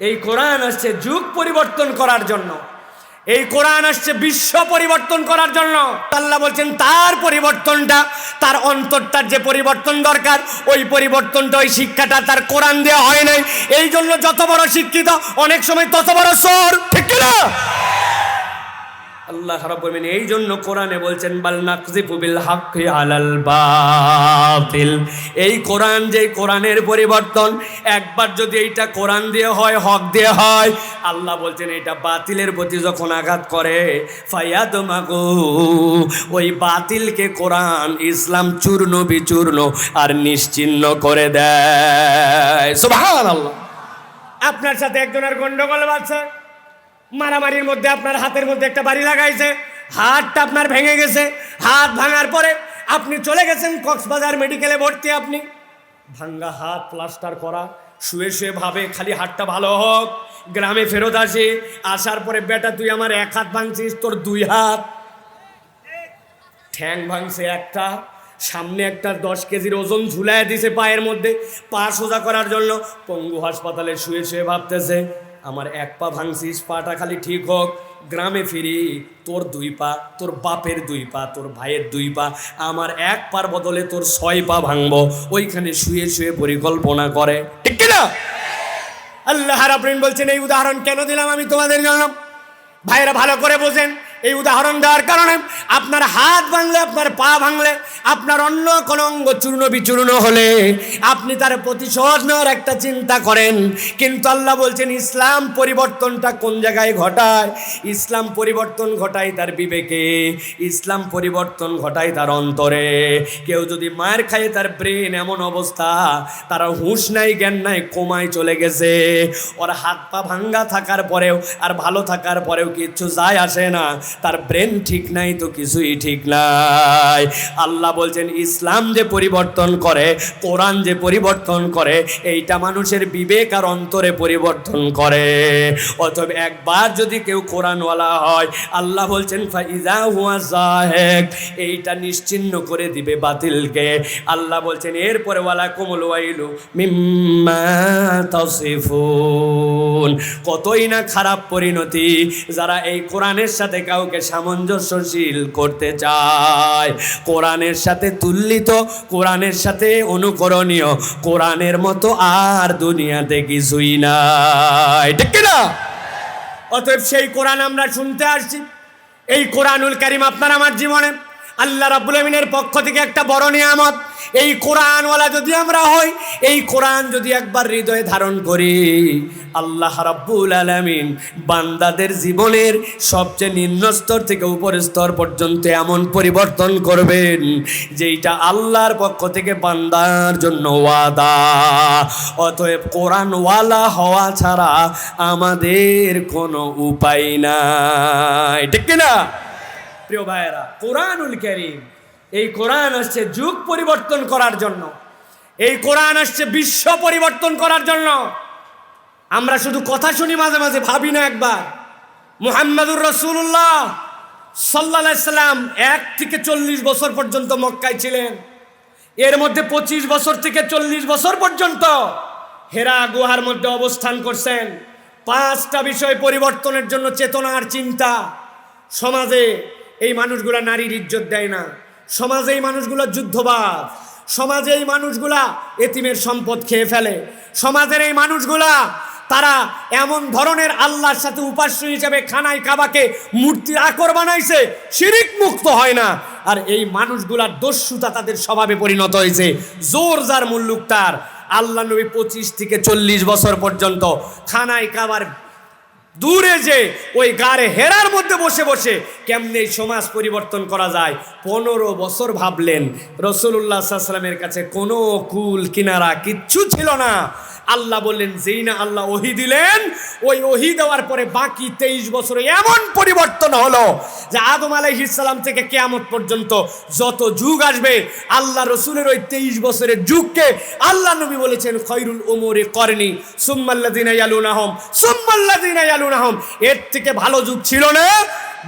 এই কোরআন আসছে যুগ পরিবর্তন করার জন্য। এই কোরআন আসছে বিশ্ব পরিবর্তন করার জন্য। আল্লাহ বলছেন, তার পরিবর্তনটা, তার অন্তরটার যে পরিবর্তন দরকার, ওই পরিবর্তনটা, ওই শিক্ষাটা তার কোরআন দেওয়া হয় নাই। এই জন্য যত বড় শিক্ষিত, অনেক সময় তত বড় সর ঠিক না আল্লাহ রাব্বুল আলামিন এই জন্য কোরআনে বলছেন, বাল নাকযিফু বিল হাক্কি আলাল বাতিল। এই কোরআন যে কোরআনের পরিবর্তন, একবার যদি এইটা কোরআন দিয়ে হয়, হক দিয়ে হয়, আল্লাহ বলছেন এটা বাতিলের প্রতি যখন আঘাত করে ফায়াদ মাগু ওই বাতিলকে কোরআন, ইসলাম চূর্ণ বিচূর্ণ আর নিশ্চিহ্ন করে দেয়। সুবহানাল্লাহ। আপনার সাথে একজনের গন্ডগোল বাজছে। মারামারির মধ্যে আপনার হাতের মধ্যে একটা বাড়ি লাগাইছে, হাতটা আপনার ভেঙে গেছে, হাত ভাঙার পরে আপনি চলে গেছেন কক্সবাজার মেডিকেলে ভর্তি আপনি। ভাঙ্গা হাত, প্লাস্টার করা, শুয়ে শুয়ে ভাবে খালি হাতটা ভালো হোক, গ্রামে ফেরত আসে, আসার পরে বেটা তুই আমার এক হাত ভাঙছিস, তোর দুই হাত। ঠ্যাং ভাঙছে একটা, সামনে একটা দশ কেজির ওজন ঝুলায় দিছে পায়ের মধ্যে, পা সোজা করার জন্য পঙ্গু হাসপাতালে শুয়ে শুয়ে ভাবতেছে। আমার এক পা ভাঙছিস, পাটা খালি ঠিক হোক। গ্রামে ফিরি, তোর দুই পা, তোর বাপের দুই পা, তোর ভাইয়ের দুই পা, আমার এক পার বদলে তোর ছয় পা ভাঙব। ওইখানে শুয়ে শুয়ে পরিকল্পনা করে। ঠিক না আল্লাহ রাব্বিন বলছেন, এই উদাহরণ কেন দিলাম আমি তোমাদের জন্য? ভাইয়েরা ভালো করে বোঝেন। এই উদাহরণ দেওয়ার কারণে আপনার হাত ভাঙলে, আপনার পা ভাঙলে, আপনার অন্য কোনো অঙ্গ চূর্ণ বিচূর্ণ হলে আপনি তার প্রতিশোধ নেওয়ার একটা চিন্তা করেন। কিন্তু আল্লাহ বলছেন, ইসলাম পরিবর্তনটা কোন জায়গায় ঘটায়? ইসলাম পরিবর্তন ঘটায় তার বিবেকে, ইসলাম পরিবর্তন ঘটায় তার অন্তরে। কেউ যদি মায়ের খায় তার ব্রেন এমন অবস্থা, তারা হুঁশ নাই, জ্ঞান নাই, কোমায় চলে গেছে। ওর হাত পা ভাঙ্গা থাকার পরেও আর ভালো থাকার পরেও কিচ্ছু যায় আসে না। তার ব্রেন ঠিক নাই তো কিছুই ঠিক নাই। আল্লাহ বলছেন, ইসলাম যে পরিবর্তন করে, কোরআন যে পরিবর্তন করে, এইটা মানুষের বিবেক আর অন্তরে পরিবর্তন করে। অতএব একবার যদি কেউ কোরআনওয়ালা হয়, আল্লাহ বলছেন, ফাইজা হুয়া এইটা নিশ্চিন্ন করে দিবে বাতিলকে। আল্লাহ বলছেন, এরপরে ওয়ালা কোমল ওয়াইলু মিম্মা তাসিফুন কতই না খারাপ পরিণতি, যারা এই কোরআনের সাথে কাউকে সামঞ্জস্যশীল করতে চায়। কোরআনের সাথে তুল্লিত, কোরআনের সাথে অনুকরণীয়, কোরআনের মতো আর দুনিয়াতে কিছুই নাই। ঠিক না অতএব সেই কোরআন আমরা শুনতে আসছি। এই কোরআনুল কারিম আপনার আমার জীবনে। আল্লাহ রাব্বুল আমিনের পক্ষ থেকে একটা বড় নিয়ামত। এই কোরআনওয়ালা যদি আমরা হই, এই কোরআন যদি একবার হৃদয়ে ধারণ করি, আল্লাহ রাব্বুল আলামিন বান্দাদের জীবনের সবচেয়ে নিম্ন স্তর থেকে উপরের স্তর পর্যন্ত এমন পরিবর্তন করবেন, যেইটা আল্লাহর পক্ষ থেকে বান্দার জন্য ওয়াদা। অতএব কোরআনওয়ালা হওয়া ছাড়া আমাদের কোনো উপায় নাই। ঠিক না প্রিয় ভাইয়েরা, কোরআনুল করিম, এই কোরআন আসছে যুগ পরিবর্তন করার জন্য। এই কোরআন আসছে বিশ্ব পরিবর্তন করার জন্য। আমরা শুধু কথা শুনি মাঝে মাঝে, ভাবি না একবার। মুহাম্মাদুর রসুল্লাহ সাল্লা সাল্লাম এক থেকে চল্লিশ বছর পর্যন্ত মক্কায় ছিলেন। এর মধ্যে পঁচিশ বছর থেকে চল্লিশ বছর পর্যন্ত হেরা গুহার মধ্যে অবস্থান করছেন। পাঁচটা বিষয় পরিবর্তনের জন্য চেতনা আর চিন্তা। সমাজে এই মানুষগুলা নারীর ইজ্জত দেয় না। সমাজে এই মানুষগুলো যুদ্ধবাদ সমাজে এই মানুষগুলা এতিমের সম্পদ খেয়ে ফেলে। সমাজের এই মানুষগুলা, তারা এমন ধরনের আল্লাহর সাথে উপাস্য হিসেবে খানাই কাবাকে মূর্তির আকর বানাইছে, শিরিক মুক্ত হয় না। আর এই মানুষগুলার দস্যুতা তাদের স্বভাবে পরিণত হয়েছে। জোর যার মুল্লুক তার। আল্লাহ নবী পঁচিশ থেকে চল্লিশ বছর পর্যন্ত খানাই কাবার দূরে যে ওই গাড়ে হেরার মধ্যে বসে বসে কেমনে সমাজ পরিবর্তন করা যায়, পনেরো বছর ভাবলেন। রসুল্লাহ সাল্লামের কাছে কোনো কুল, কিনারা কিচ্ছু ছিল না। আল্লাহ বললেন, যেই না আল্লাহ ওহি দিলেন, ওই ওহি দেওয়ার পরে বাকি তেইশ বছরে এমন পরিবর্তন হলো যে আদম আলাইহিসাল্লাম থেকে কেয়ামত পর্যন্ত যত যুগ আসবে, আল্লাহ রসুলের ওই তেইশ বছরের যুগকে আল্লাহ নবী বলেছেন, খৈরুল ওমরে করেনি সুম্মাল্লাদিনা ইয়ালুনাহম সুম্মাল্লাদিনা ইয়ালুনাহম। এর থেকে ভালো যুগ ছিল না,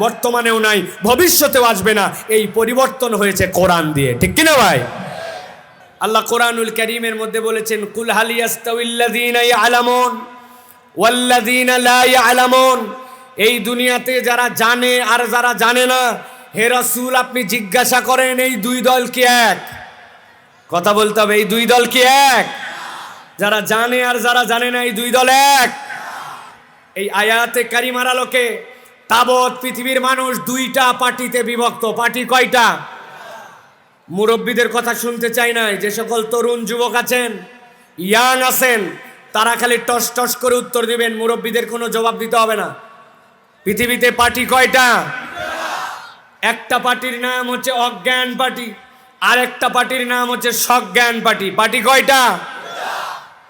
বর্তমানেও নাই, ভবিষ্যতেও আসবে না। এই পরিবর্তন হয়েছে কোরআন দিয়ে। ঠিক কিনা ভাই? আল্লাহ কোরআনুল করিমের মধ্যে বলেছেন, কুল হালিয়াস্তাউল্লাযীনা ইয়ালামুন, ওয়াল্লাযীনা লা ইয়ালামুন। এই দুনিয়াতে যারা জানে আর যারা জানে না, হে রাসূল, আপনি জিজ্ঞাসা করেন, এই দুই দল কি এক? কথা বলতে হবে, এই দুই দল কি এক? যারা জানে আর যারা জানে না, এই দুই দল এক? এই আয়াতে কারিমার আলোকে তাবৎ পৃথিবীর মানুষ দুইটা পার্টিতে বিভক্ত। পার্টি কয়টা? মুরব্বীদের কথা শুনতে চাই না যে সকল তরুণ যুবক আছেন, ইয়াং আছেন, তারা খালি টস টস করে উত্তর দিবেন, মুরব্বীদের কোনো জবাব দিতে হবে না। পৃথিবীতে পার্টি কয়টা? একটা পার্টির নাম হচ্ছে অজ্ঞান পার্টি, আর একটা পার্টির নাম হচ্ছে সজ্ঞান পার্টি। পার্টি কয়টা?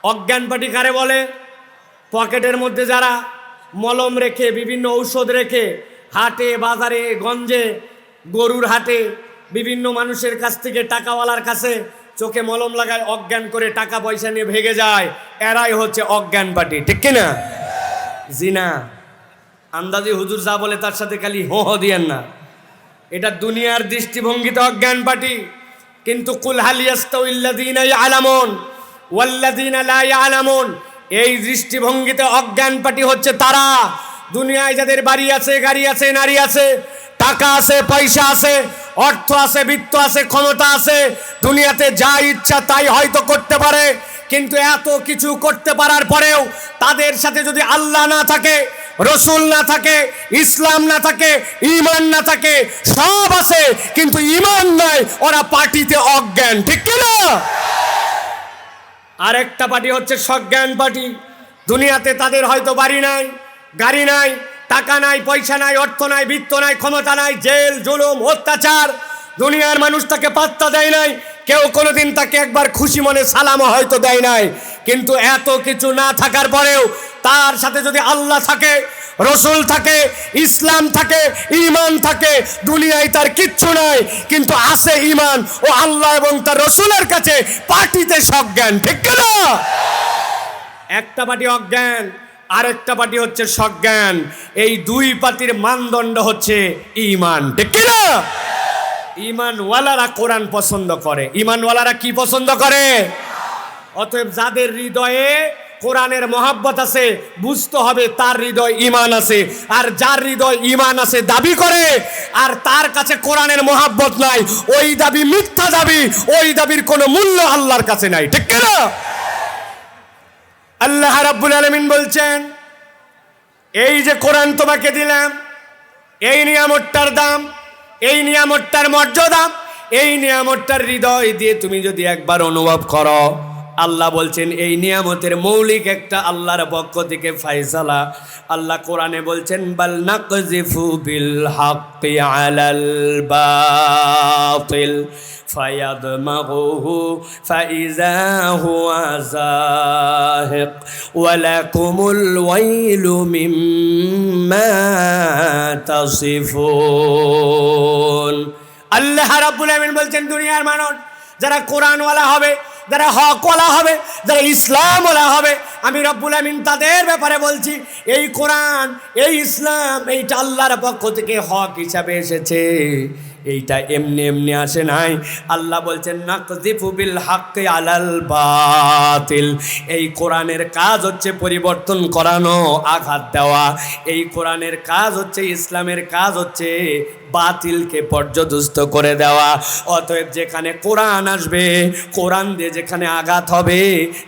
অজ্ঞান পার্টি কারে বলে? পকেটের মধ্যে যারা মলম রেখে, বিভিন্ন ঔষধ রেখে, হাটে, বাজারে, গঞ্জে, গরুর হাটে বিভিন্ন মানুষের কাছ থেকে টাকাওয়ালার কাছে চোখে মলম লাগায় অজ্ঞান করে টাকা পয়সা নিয়ে ভেগে যায়। এরাই হচ্ছে অজ্ঞান পার্টি, ঠিক কিনা? জিনা, আন্দাজি হুজুর যা বলে তার সাথে খালি হো হো দিয়েন না। এটা দুনিয়ার দৃষ্টিভঙ্গিতে অজ্ঞান পার্টি। কিন্তু কুল হালিয়াস্তাউল্লাযীনা ইয়ালামুন, ওয়াল্লাযীনা লা ইয়ালামুন, এই দৃষ্টিভঙ্গিতে অজ্ঞান পার্টি হচ্ছে তারা। দুনিয়ায় যাদের বাড়ি আছে, গাড়ি আছে, নারী আছে, টাকা আছে, পয়সা আছে, অর্থ আছে, বিত্ত আছে, ক্ষমতা আছে, দুনিয়াতে যা ইচ্ছা তাই হয়তো করতে পারে, কিন্তু এত কিছু করতে পারার পরেও তাদের সাথে যদি আল্লাহ না থাকে, রসুল না থাকে, ইসলাম না থাকে ইমান না থাকে, সব আছে, কিন্তু ইমান নাই ওরা পার্টিতে অজ্ঞান, ঠিক কিনা আরেকটা পার্টি হচ্ছে সজ্ঞান পার্টি। দুনিয়াতে তাদের হয়তো বাড়ি নাই গাড়ি নাই, টাকা নাই, পয়সা নাই, অর্থ নাই, বৃত্ত নাই, ক্ষমতা নাই, জেল, জুলুম, অত্যাচার। দুনিয়ার মানুষ তাকে পাত্তা দেয় নাই, কেউ কোনোদিন তাকে একবার খুশি মনে সালামও হয়তো দেয় নাই। কিন্তু এত কিছু না থাকার পরেও তার সাথে যদি আল্লাহ থাকে, রসুল থাকে, ইসলাম থাকে ইমান থাকে, দুনিয়ায় তার কিচ্ছু নাই, কিন্তু আছে ইমান ও আল্লাহ এবং তার রসুলের কাছে পার্টিতে সজ্ঞান, ঠিক না একটা পার্টি অজ্ঞান আরেকটা পার্টি হচ্ছে সজ্ঞান। এই দুই পার্টির মানদণ্ড হচ্ছে ইমান ঠিক না? ইমানওয়ালারা কোরআন পছন্দ করে। ইমানওয়ালারা কি পছন্দ করে? অতএব যাদের হৃদয়ে কোরআনের মহাব্বত আছে, বুঝতে হবে তার হৃদয় ইমান আছে। আর যার হৃদয় ইমান আছে, দাবি করে। আর তার কাছে কোরআনের মহাব্বত নাই, ওই দাবি মিথ্যা দাবি, ওই দাবির কোনো মূল্য আল্লাহর কাছে নাই। ঠিক না? আল্লাহ রাব্বুল আলমিন বলছেন, এই যে কোরআন তোমাকে দিলাম, এই নিয়ামতটার দাম, এই নিয়ামতটার মর্যাদা, এই নিয়ামতটার হৃদয় দিয়ে তুমি যদি একবার অনুভব করো। আল্লাহ বলছেন এই নিয়ামতের মৌলিক একটা আল্লাহর পক্ষ থেকে ফাইসালা আল্লাহ কোরআনে বলছেন বাল নাকজিফু বিল হাক্কি আলাল বাতিল فيدمغه فإذا هو زاهق ولكم الويل مما تصفون আল্লাহ রাব্বুল আমিন বলছেন দুনিয়ার মানুষ যারা কোরআনওয়ালা হবে যারা হকওয়ালা হবে, যারা ইসলামওয়ালা হবে, আমি রব্বুল আমিন তাদের ব্যাপারে বলছি, এই কোরআন, এই ইসলাম, এইটা আল্লাহর পক্ষ থেকে হক হিসাবে এসেছে। এইটা এমনি এমনি আসে নাই। আল্লাহ বলছেন নাকজিফু বিল হাক্কি আলাল বাতিল। এই কোরআনের কাজ হচ্ছে পরিবর্তন করানো, আঘাত দেওয়া। এই কোরআনের কাজ হচ্ছে, ইসলামের কাজ হচ্ছে বাতিলকে পর্যদুস্ত করে দেওয়া। অতএব যেখানে কোরআন আসবে, কোরআন দিয়ে যেখানে আঘাত হবে,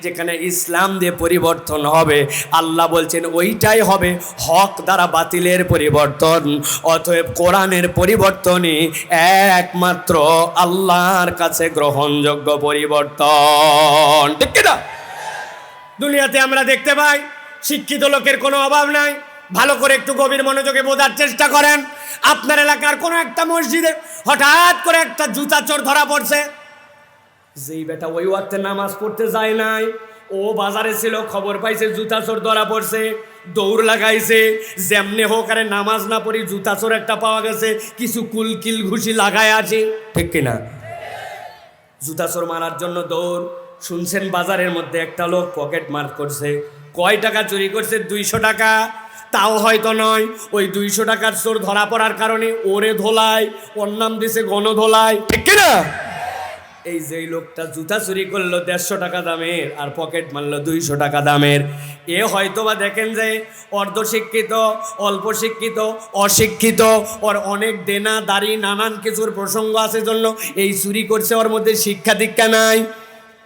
যেখানে ইসলাম দিয়ে পরিবর্তন হবে, আল্লাহ বলছেন ওইটাই হবে হক দ্বারা বাতিলের পরিবর্তন। অতএব কোরআনের পরিবর্তনই একমাত্র আল্লাহর কাছে গ্রহণযোগ্য পরিবর্তন। ঠিক কিনা দুনিয়াতে আমরা দেখতে পাই, শিক্ষিত লোকের কোনো অভাব নাই। ভালো করে একটু গভীর মনোযোগে বোঝার চেষ্টা করেন। আপনার এলাকার কোনো একটা মসজিদে হঠাৎ করে একটা জুতা চোর ধরা পড়ছে। যেই বেটা ওই ওয়াক্তে নামাজ পড়তে যায় নাই, ও বাজারে ছিল, খবর পাইছে জুতা চোর ধরা পড়ছে, দৌড় লাগাইছে, যেমনে হোক আরে নামাজ না পড়ি জুতা চোর একটা পাওয়া গেছে, কিছু কুলকিল ঘুষি লাগায় আছে। ঠিক কিনা? জুতা চোর মারার জন্য দৌড়, শুনছেন বাজারের মধ্যে একটা লোক পকেট মার করছে, কয় টাকা চুরি করছে? দুইশো টাকা। তাও হয়তো নয়। ওই দুইশো টাকার চোর ধরা পড়ার কারণে ওরে ধোলায় ওর নাম দিছে গণধোলায় ঠিক কিনা? এই যেই লোকটা জুতা চুরি করল দেড়শো টাকা দামের আর পকেট মারলো দুইশো টাকা দামের। এ হয়তো বা দেখেন যে অর্ধশিক্ষিত অল্প শিক্ষিত অশিক্ষিত ওর অনেক দেনা দাড়ি নানান কিছুর প্রসঙ্গ আছে জন্য এই চুরি করছে ওর মধ্যে শিক্ষা দীক্ষা নাই।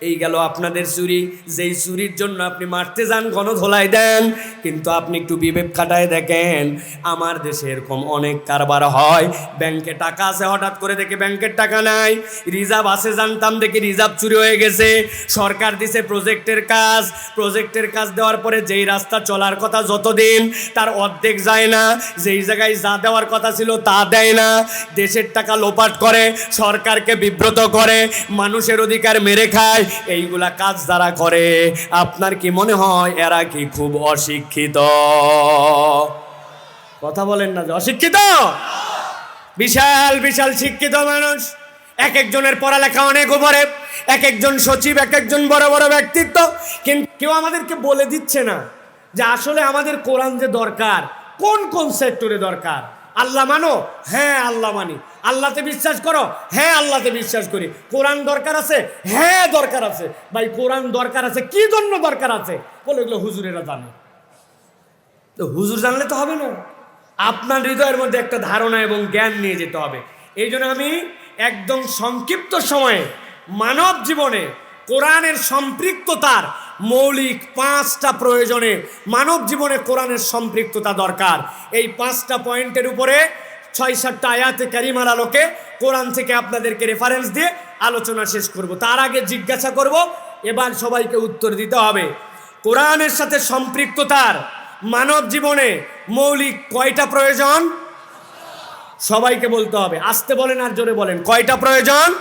এই গেল আপনাদের চুরি। যেই চুরির জন্য আপনি মারতে যান, গণধোলাই দেন। কিন্তু আপনি একটু বিবেক খাটায় দেখেন, আমার দেশে এরকম অনেক কারবার হয়। ব্যাংকে টাকা আছে, হঠাৎ করে দেখে ব্যাংকের টাকা নাই। রিজার্ভ আছে, জানতাম দেখি রিজার্ভ চুরি হয়ে গেছে। সরকার দিছে প্রজেক্টের কাজ। প্রজেক্টের কাজ দেওয়ার পরে যেই রাস্তা চলার কথা যতদিন, তার অর্ধেক যায় না। যেই জায়গায় যা দেওয়ার কথা ছিল তা দেয় না। দেশের টাকা লোপাট করে, সরকারকে বিব্রত করে, মানুষের অধিকার মেরে খায়। এইগুলা কাজ যারা করে, আপনার কি মনে হয় এরা কি খুব অশিক্ষিত? কথা বলেন না যে অশিক্ষিত? বিশাল বিশাল শিক্ষিত মানুষ। এক একজনের পড়ালেখা অনেক উপরে, এক একজন সচিব, এক একজন বড় বড় ব্যক্তিত্ব। কিন্তু কেউ আমাদেরকে বলে দিচ্ছে না যে আসলে আমাদের কোরআন যে দরকার, কোন কোন সেক্টরে দরকার? আল্লাহ মানো? হ্যাঁ আল্লাহ মানি। আল্লাহতে বিশ্বাস করো? হ্যাঁ আল্লাহতে বিশ্বাস করি। কোরআন দরকার আছে? হ্যাঁ দরকার আছে। ভাই, কোরআন দরকার আছে? কি জন্য দরকার আছে? বলে এগুলো হুজুরেরা জানে। তো হুজুর জানলে তো হবে না। আপনার হৃদয়ের মধ্যে একটা ধারণা এবং জ্ঞান নিয়ে যেতে হবে। এই জন্য আমি একদম সংক্ষিপ্ত সময়ে মানব জীবনে কোরআনের সম্পৃক্ততার মৌলিক পাঁচটা প্রয়োজনে মানব জীবনে কোরআনের সম্পৃক্ততা দরকার। এই পাঁচটা পয়েন্টের উপরে ছয় সাতটা আয়াতে ক্যারিমার আলোকে কোরআন থেকে আপনাদেরকে রেফারেন্স দিয়ে আলোচনা শেষ করব। তার আগে জিজ্ঞাসা করব, এবার সবাইকে উত্তর দিতে হবে। কোরআনের সাথে সম্পৃক্ততার মানব জীবনে মৌলিক কয়টা প্রয়োজন? সবাইকে বলতে হবে। আসতে বলেন আর জোরে বলেন। কয়টা প্রয়োজন?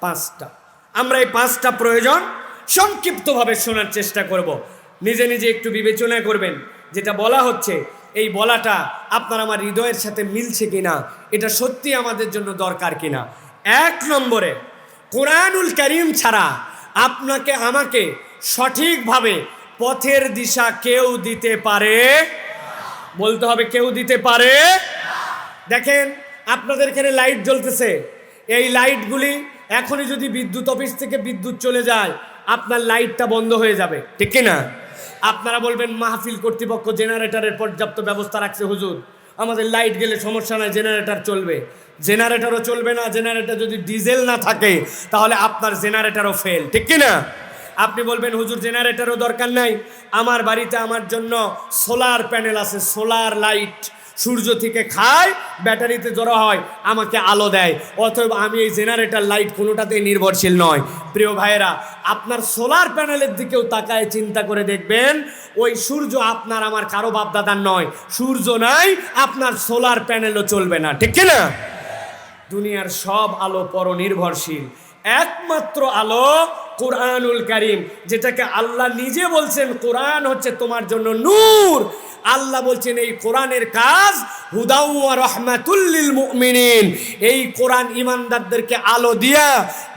পাঁচটা। আমরা এই পাঁচটা প্রয়োজন সংক্ষিপ্তভাবে শোনার চেষ্টা করব। নিজে নিজে একটু বিবেচনা করবেন। যেটা বলা হচ্ছে, এই বলাটা আপনার আমার হৃদয়ের সাথে মিলছে কিনা, এটা সত্যি আমাদের জন্য দরকার কিনা। এক নম্বরে, কোরআনুল করিম ছাড়া আপনাকে আমাকে সঠিকভাবে পথের দিশা কেউ দিতে পারে বলতে হবে কেউ দিতে পারে? দেখেন, আপনাদের এখানে লাইট জ্বলতেছে। এই লাইটগুলি এখনই যদি বিদ্যুৎ অফিস থেকে বিদ্যুৎ চলে যায়, আপনার লাইটটা বন্ধ হয়ে যাবে, ঠিক কি না আপনারা বলবেন মাহফিল কর্তৃপক্ষ জেনারেটারের পর্যাপ্ত ব্যবস্থা রাখছে, হুজুর। আমাদের লাইট গেলে সমস্যা নাই, জেনারেটর চলবে। জেনারেটারও চলবে না, জেনারেটার যদি ডিজেল না থাকে, তাহলে আপনার জেনারেটারও ফেল ঠিক কিনা? আপনি বলবেন, হুজুর, জেনারেটারও দরকার নাই। আমার বাড়িতে আমার জন্য সোলার প্যানেল আছে সোলার লাইট সূর্য থেকে খায় ব্যাটারিতে জড়ো হয়, আমাকে আলো দেয়। অতএব আমি এই জেনারেটর লাইট কোনোটাতেই নির্ভরশীল নয় প্রিয় ভাইয়েরা, আপনার সোলার প্যানেলের দিকেও তাকায় চিন্তা করে দেখবেন, ওই সূর্য আপনার আমার কারও বাপদাদার নয়। সূর্য নাই, আপনার সোলার প্যানেলও চলবে না। ঠিক না দুনিয়ার সব আলো পরনির্ভরশীল। একমাত্র আলো কোরআনুল কারিম, যেটাকে আল্লাহ নিজে বলছেন, কোরআন হচ্ছে তোমার জন্য নূর। আল্লাহ বলছেন, এই কোরআনের কাজ হুদাউয়া রহমাতুল্লিল মুমিনিন। এই কোরআন ইমানদারদেরকে আলো দিয়া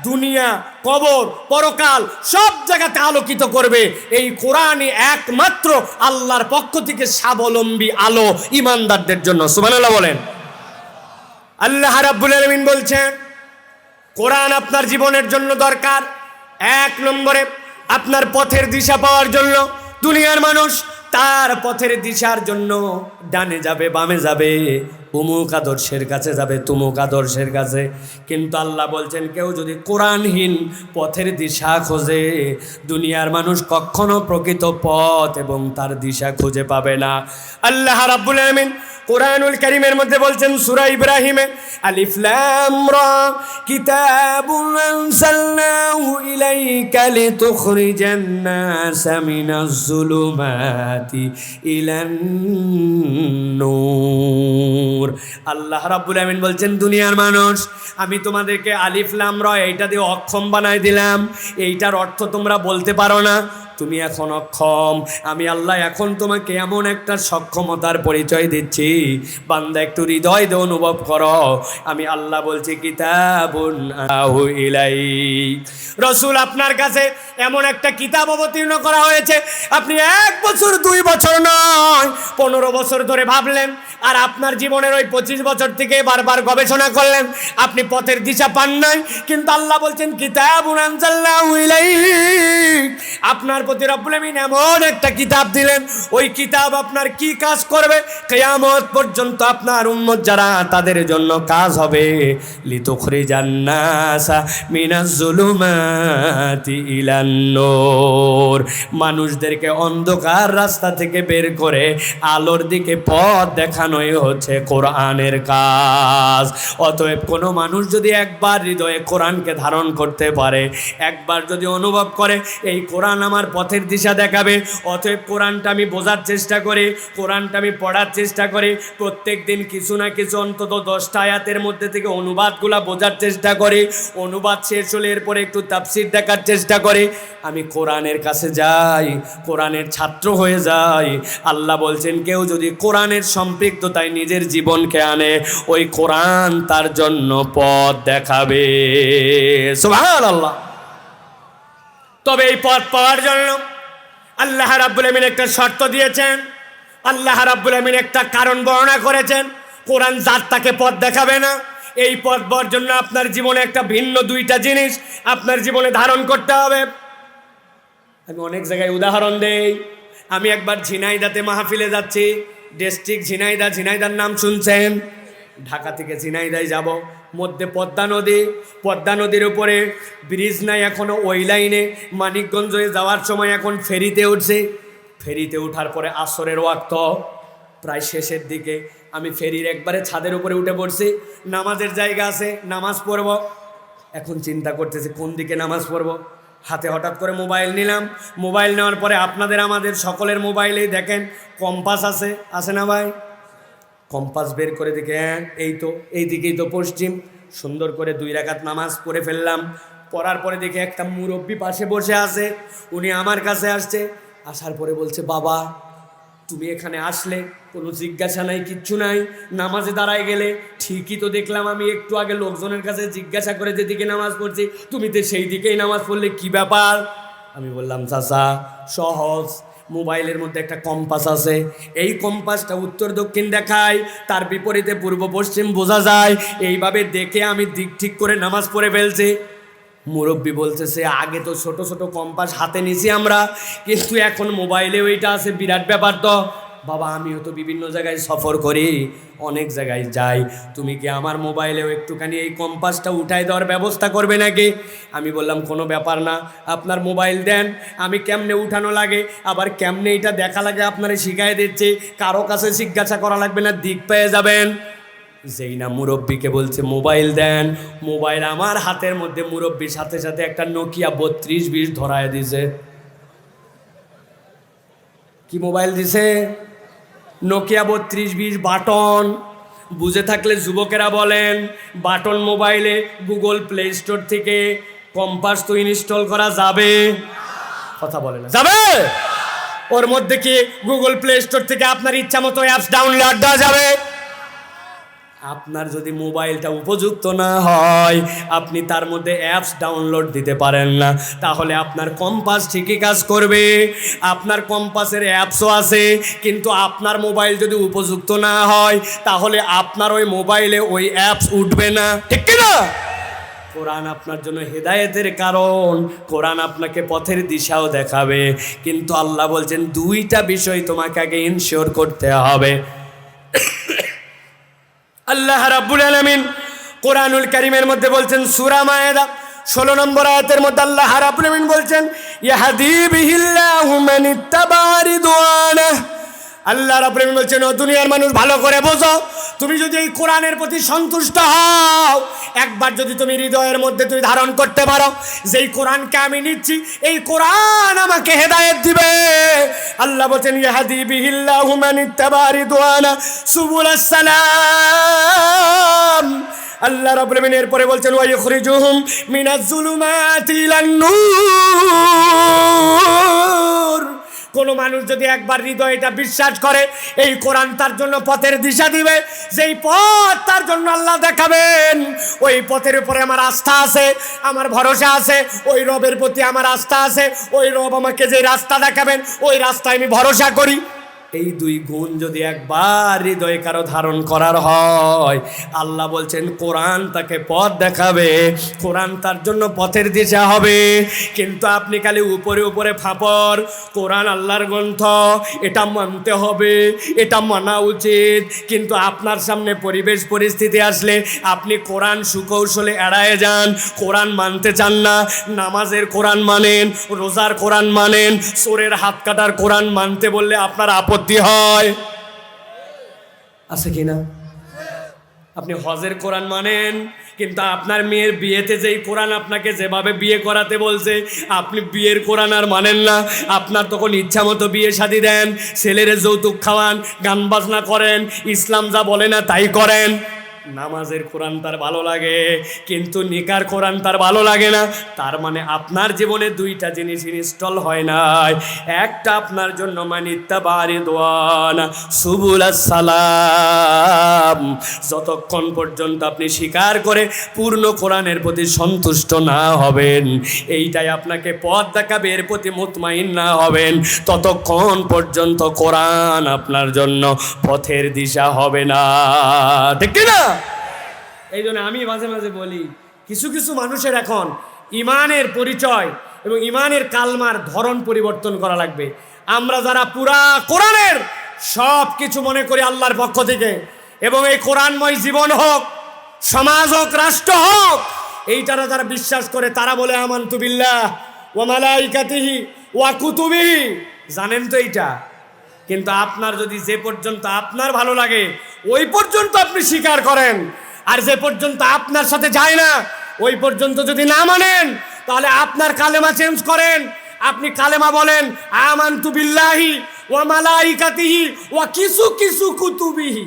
দুনিয়া, কবর, পরকাল সব জায়গাতে আলোকিত করবে। এই কোরআনই একমাত্র আল্লাহর পক্ষ থেকে স্বাবলম্বী আলো ইমানদারদের জন্য। সুবহানাল্লাহ বলেন। আল্লাহ রাব্বুল আলামিন বলছেন, কোরআন আপনার জীবনের জন্য দরকার। এক নম্বরে আপনার পথের দিশা পাওয়ার জন্য দুনিয়ার মানুষ তার পথের দিশার জন্য ডানে যাবে, বামে যাবে। উমুক আদর্শের কাছে যাবে, তুমুক আদর্শের কাছে। কিন্তু আল্লাহ বলছেন, কেউ যদি কোরআনহীন পথের দিশা খোঁজে, দুনিয়ার মানুষ কখনো প্রকৃত পথ এবং তার দিশা খুঁজে পাবে না। আল্লাহ রাব্বুল আলামিন কোরআনুল কারীমের মধ্যে বলছেন, সূরা ইব্রাহিমে, আলিফ লাম রা, কিতাবুন আনসালনাহু ইলাইকা লিতুখরিজান নাস মিনাজ যুলুমাতি ইলান নূর আল্লাহ রাব্বুল আমিন বলছেন, দুনিয়ার মানুষ, আমি তোমাদেরকে আলিফ, লাম এইটা দিয়ে অক্ষম বানাই দিলাম। এইটার অর্থ তোমরা বলতে পারো না। তুমি এখন অক্ষম। আমি আল্লাহ এখন তোমাকে এমন একটা সক্ষমতার পরিচয় দিচ্ছি। বান্দা, একটু হৃদয় দিয়ে অনুভব করো। আমি আল্লাহ বলছি ইলাই রসুল আপনার কাছে এমন একটা কিতাব অবতীর্ণ করা হয়েছে। আপনি এক বছর, দুই বছর নয়, পনেরো বছর ধরে ভাবলেন আর আপনার জীবনের ওই পঁচিশ বছর থেকে বারবার গবেষণা করলেন। আপনি পথের দিশা পান নাই, কিন্তু আল্লাহ বলছেন কিতাব আপনার প্রতি রব্বুল এমন একটা কিতাব দিলেন, ওই কিতাব আপনার কি কাজ করবে? কেয়ামত পর্যন্ত আপনার উম্মত যারা, তাদের জন্য কাজ হবে। লিতুখরি জান্নাসা মিনাজ জুলুমাতি ইলান নূর। মানুষদেরকে অন্ধকার রাস্তা থেকে বের করে আলোর দিকে পথ দেখানোই হচ্ছে কোরআনের কাজ। অতএব কোনো মানুষ যদি একবার হৃদয়ে কোরআনকে ধারণ করতে পারে, একবার যদি অনুভব করে, এই কোরআন আমার পথের দিশা দেখাবে। অতএব কোরআনটা আমি বোঝার চেষ্টা করি, কোরআনটা আমি পড়ার চেষ্টা করি। প্রত্যেক দিন কিছু না কিছু অন্তত দশটা আয়াতের মধ্যে থেকে অনুবাদগুলা বোঝার চেষ্টা করি। অনুবাদ শেষ হলে এরপরে একটু তাফসির দেখার চেষ্টা করি। আমি কোরআনের কাছে যাই, কোরআনের ছাত্র হয়ে যাই। আল্লাহ বলছেন, কেউ যদি কোরআনের সম্পৃক্ততায় নিজের জীবনকে আনে, ওই কোরআন তার জন্য পথ দেখাবে। সুবহান আল্লাহ তবে এই পথ পাওয়ার জন্য আল্লাহ রাব্বুল আমিন একটা শর্ত দিয়েছেন। আল্লাহ রাব্বুল আমিন একটা কারণ বর্ণনা করেছেন। কোরআন যার তাকে পথ দেখাবে না। এই পথ পাওয়ার জন্য আপনার জীবনে একটা ভিন্ন দুইটা জিনিস আপনার জীবনে ধারণ করতে হবে। আমি অনেক জায়গায় উদাহরণ দেই। আমি একবার ঝিনাইদাতে মাহফিলে যাচ্ছি। ডিস্ট্রিক্ট ঝিনাইদা, ঝিনাইদার নাম শুনছেন? ঢাকা থেকে ঝিনাইদায় যাব। মধ্যে পদ্মা নদী। পদ্মা নদীর উপরে ব্রিজ নাই এখনও ওই লাইনে মানিকগঞ্জ হয়ে যাওয়ার সময় এখন ফেরিতে উঠছে। ফেরিতে ওঠার পরে আসরের ওয়াক্ত। প্রায় শেষের দিকে আমি ফেরির একবারে ছাদের উপরে উঠে পড়ছি। নামাজের জায়গা আছে, নামাজ পড়ব। এখন চিন্তা করতেছি, কোন দিকে নামাজ পড়ব? হাতে হঠাৎ করে মোবাইল নিলাম। মোবাইল নেওয়ার পরে আপনাদের, আমাদের সকলের মোবাইলেই দেখেন। কম্পাস আছে আছে না ভাই? কম্পাস বের করে দেখে হ্যাঁ এই তো, এই দিকেই তো পশ্চিম। সুন্দর করে দুই রাকাত নামাজ পড়ে ফেললাম। পড়ার পরে দেখে একটা মুরব্বী পাশে বসে আছে। উনি আমার কাছে আসছে। আসার পরে বলছে, বাবা, তুমি এখানে আসলে কোনো জিজ্ঞাসা নাই, কিচ্ছু নাই। নামাজে দাঁড়ায় গেলে ঠিকই তো দেখলাম আমি একটু আগে লোকজনের কাছে জিজ্ঞাসা করে যেদিকে নামাজ পড়ছি, তুমি তো সেই দিকেই নামাজ পড়লে, কি ব্যাপার? আমি বললাম, চাচা, সহজ। মোবাইলের মধ্যে একটা কম্পাস আছে। এই কম্পাসটা উত্তর দক্ষিণ দেখায়, তার বিপরীতে পূর্ব পশ্চিম বোঝা যায়। এইভাবে দেখে আমি দিক ঠিক করে নামাজ পড়ে ফেলছি। মুরব্বী সে আগে তো ছোট ছোট কম্পাস হাতে নিছি আমরা, কিন্তু এখন মোবাইলে ওইটা আছে, বিরাট ব্যাপার তো। বাবা, আমিও তো বিভিন্ন জায়গায় সফর করি, অনেক জায়গায় যাই। তুমি কি আমার মোবাইলেও একটুখানি এই কম্পাসটা উঠাই দেওয়ার ব্যবস্থা করবে নাকি? আমি বললাম, কোনো ব্যাপার না, আপনার মোবাইল দেন, আমি কেমনে উঠানো লাগে? আবার কেমনে এটা দেখা লাগে আপনারা শিখাই দিচ্ছে, কারও কাছে জিজ্ঞাসা করা লাগবে না, দিক পেয়ে যাবেন। যেই না মুরব্বীকে বলছে, মোবাইল দেন। মোবাইল আমার হাতের মধ্যে, মুরব্বীর সাথে সাথে একটা নোকিয়া বত্রিশ বিশ ধরায় দিছে। কি মোবাইল দিছে? নোকিয়া বত্রিশ বিশ বাটন। বুঝে থাকলে যুবকেরা বলেন, বাটন মোবাইলে গুগল প্লে স্টোর থেকে কম্পাস তো ইনস্টল করা যাবে। কথা বলে না। যাবে? ওর মধ্যে কি গুগল প্লে স্টোর থেকে আপনার ইচ্ছা মতো অ্যাপস ডাউনলোড দেওয়া যাবে? আপনার যদি মোবাইলটা উপযুক্ত না হয়, আপনি তার মধ্যে অ্যাপস ডাউনলোড দিতে পারেন না। তাহলে আপনার কম্পাস ঠিকই কাজ করবে। আপনার কম্পাসের অ্যাপসও আছে, কিন্তু আপনার মোবাইল যদি উপযুক্ত না হয়, তাহলে আপনার ওই মোবাইলে ওই অ্যাপস উঠবে না। ঠিক না? কোরআন আপনার জন্য হেদায়েতের কারণ। কোরআন আপনাকে পথের দিশাও দেখাবে। কিন্তু আল্লাহ বলছেন, দুইটা বিষয় তোমাকে আগে ইনশিওর করতে হবে। আল্লাহ রাব্বুল আলমিন কোরআনুল করিমের মধ্যে বলছেন সুরা মায়েদা, ষোলো নম্বর আয়াতের মধ্যে আল্লাহ রাব্বুল আলমিন বলছেন ইহাদি মান ইত্তাবা আল্লাহ রাব্বুল বলছেন দুনিয়ার মানুষ, ভালো করে বোঝো। তুমি যদি এই কোরআনের প্রতি সন্তুষ্ট হও, একবার যদি তুমি হৃদয়ের মধ্যে তুমি ধারণ করতে পারো, যেই কোরআনকে আমি নিচ্ছি, এই কোরআন আমাকে হেদায়েত দিবে। আল্লাহ বলছেন, ইয়াহদি বিহিল্লাহু মান ইত্তাবা রিদওয়ানা সুবুলাস সালাম আল্লাহ রাব্বুল আলামিন এরপরে বলছেন, ওয়া ইখরিজুহুম মিনাজ জুলুমাতি ইলান কোন মানুষ যদি একবার হৃদয় এটা বিশ্বাস করে, এই কোরআন তার জন্য পথের দিশা দিবে। যেই পথ তার জন্য আল্লাহ দেখাবেন। ওই পথের উপরে আমার আস্থা আছে, আমার ভরসা আছে, ওই রবের প্রতি আমার আস্থা আছে, ওই রব আমাকে যে রাস্তা দেখাবেন, ওই রাস্তায় আমি ভরসা করি। এই দুই গুণ যদি একবার হৃদয়ে কারও ধারণ করার হয়, আল্লাহ বলছেন, কোরআন তাকে পথ দেখাবে, কোরআন তার জন্য পথের দিশা হবে। কিন্তু আপনি খালি উপরে উপরে ফাপর কোরআন আল্লাহর গ্রন্থ, এটা মানতে হবে, এটা মানা উচিত। কিন্তু আপনার সামনে পরিবেশ পরিস্থিতি আসলে আপনি কোরআন সুকৌশলে এড়ায় যান, কোরআন মানতে চান না, নামাজের কোরআন মানেন, রোজার কোরআন মানেন সোরের হাত কাটার কোরআন মানতে বললে আপনার আপত্তি হয়। আছে কি না আপনি হজের কোরআন মানেন কিন্তু আপনার মেয়ের বিয়েতে যেই কোরআন আপনাকে যেভাবে বিয়ে করাতে বলছে আপনি বিয়ের কোরআন আর মানেন না। আপনার তখন ইচ্ছা মতো বিয়ে শাদি দেন ছেলেরে যৌতুক খাওয়ান গান বাজনা করেন ইসলাম যা বলে না তাই করেন। নামাজের কোরআন তার ভালো লাগে, কিন্তু নিকার কোরআন তার ভালো লাগে না। তার মানে আপনার জীবনে দুইটা জিনিস ইনস্টল হয় নাই। একটা আপনার জন্য মানিত্তা বাড়ি দোয়ান সুবুল সালাম। যতক্ষণ পর্যন্ত আপনি স্বীকার করে পূর্ণ কোরআনের প্রতি সন্তুষ্ট না হবেন, এইটাই আপনাকে পথ দেখাবে, এর প্রতি মুতমাইন না হবেন। ততক্ষণ পর্যন্ত কোরআন আপনার জন্য পথের দিশা হবে না। ঠিক না এই জন্য আমি মাঝে মাঝে বলি, কিছু কিছু মানুষের এখন ইমানের পরিচয় এবং ইমানের কালমার ধরন পরিবর্তন করা লাগবে। আমরা যারা পুরা কোরআনের সব কিছু মনে করি আল্লাহর পক্ষ থেকে, এবং এই কোরআনময় জীবন হোক, সমাজ হোক, রাষ্ট্র হোক, এইটারা যারা বিশ্বাস করে তারা বলে, আমান্তু বিল্লাহ ও মালাইকাতিহি ওয়া কুতুবিহি। জানেন তো এইটা? কিন্তু আপনার যদি যে পর্যন্ত আপনার ভালো লাগে, ওই পর্যন্ত আপনি স্বীকার করেন। আর যে পর্যন্ত আপনার সাথে যায় না, ওই পর্যন্ত যদি না মানেন, তাহলে আপনার কালেমা চেঞ্জ করেন। আপনি কালেমা বলেন, আমান্তু বিল্লাহি ওয়া মালাইকাতিহি ও কিছু কিছু কুতুবিহি।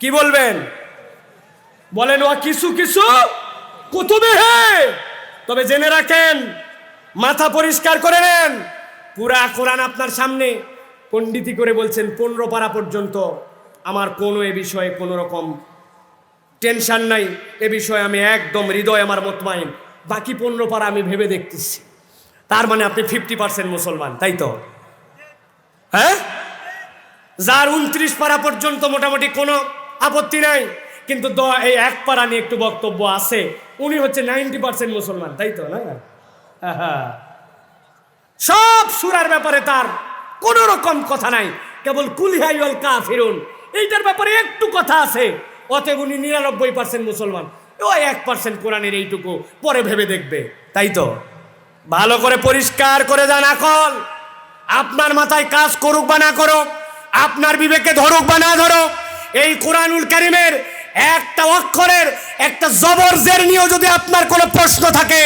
কি বলবেন? বলেন, ওয়া কিছু কিছু কুতুবিহি। তবে জেনে রাখেন, মাথা পরিষ্কার করে নেন। পুরা কোরআন আপনার সামনে, পণ্ডিতি করে বলছেন, পনেরো পারা পর্যন্ত আমার কোনো এ বিষয়ে কোনো রকম টেনশন নাই। এ বিষয়ে আমি একদম হৃদয় আমার মতমাইন। বাকি পনেরো পারা আমি ভেবে দেখতেছি। তার মানে আপনি ফিফটি পার্সেন্ট মুসলমান, তাই তো? হ্যাঁ? যার উনত্রিশ পারা পর্যন্ত মোটামুটি কোনো আপত্তি নাই, কিন্তু এই এক পারা নিয়ে একটু বক্তব্য আছে। উনি হচ্ছে নাইনটি পার্সেন্ট মুসলমান, তাই তো না? সব সুরার ব্যাপারে তার কোনো রকম কথা নাই। কেবল কুলিহাই অল কা ফিরুন এইটার ব্যাপারে একটু কথা আছে। অতএব উনি নিরানব্বই পার্সেন্ট মুসলমান। ওই এক পার্সেন্ট কোরআনের এইটুকু, পরে ভেবে দেখবে। তাই তো? ভালো করে পরিষ্কার করে যান আকল। আপনার মাথায় কাজ করুক বা না করুক, আপনার বিবেকে ধরুক বা না ধরুক, এই কোরআনুল কারিমের একটা অক্ষরের, একটা জবর জের নিয়েও যদি আপনার কোনো প্রশ্ন থাকে,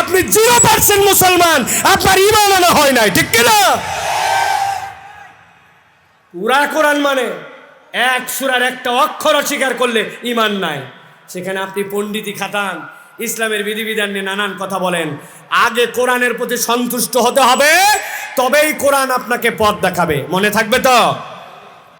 আপনি জিরো পার্সেন্ট মুসলমান, আপনার ইমান হয় নাই, ঠিক কিনা? পুরা কোরআন মানে এক সুরার একটা অক্ষর অস্বীকার করলে ইমান নাই। সেখানে আপনি পণ্ডিতি খাতান ইসলামের বিধিবিধান নিয়ে নানান কথা বলেন। আগে কোরআনের প্রতি সন্তুষ্ট হতে হবে, তবেই কোরআন আপনাকে পথ দেখাবে। মনে থাকবে তো?